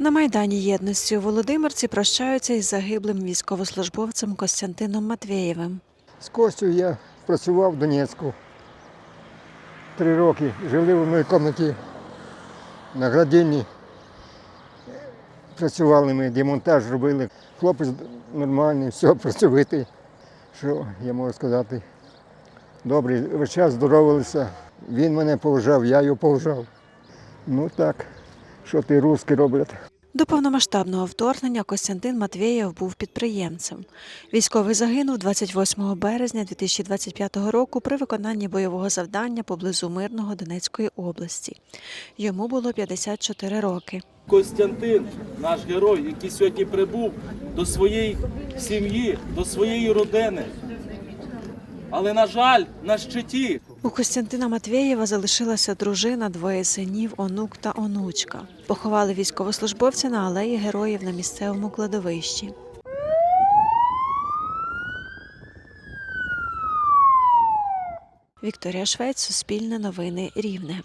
На Майдані Єдності у Володимирці прощаються із загиблим військовослужбовцем Костянтином Матвєєвим. З Костю я працював в Донецьку. Три роки жили в одній кімнаті на градині. Працювали ми, демонтаж робили. Хлопець нормальний, все, працьовитий. Що я можу сказати? Добрий, весь час здоровалися. Він мене поважав, я його поважав. Ну так, що ти русські роблять. До повномасштабного вторгнення Костянтин Матвєєв був підприємцем. Військовий загинув 28 березня 2025 року при виконанні бойового завдання поблизу Мирного Донецької області. Йому було 54 роки. Костянтин, наш герой, який сьогодні прибув до своєї сім'ї, до своєї родини. Але, на жаль, на щиті У Костянтина Матвєєва залишилася дружина, двоє синів, онук та онучка. Поховали військовослужбовця на алеї героїв на місцевому кладовищі. Вікторія Швець, Суспільне новини Рівне.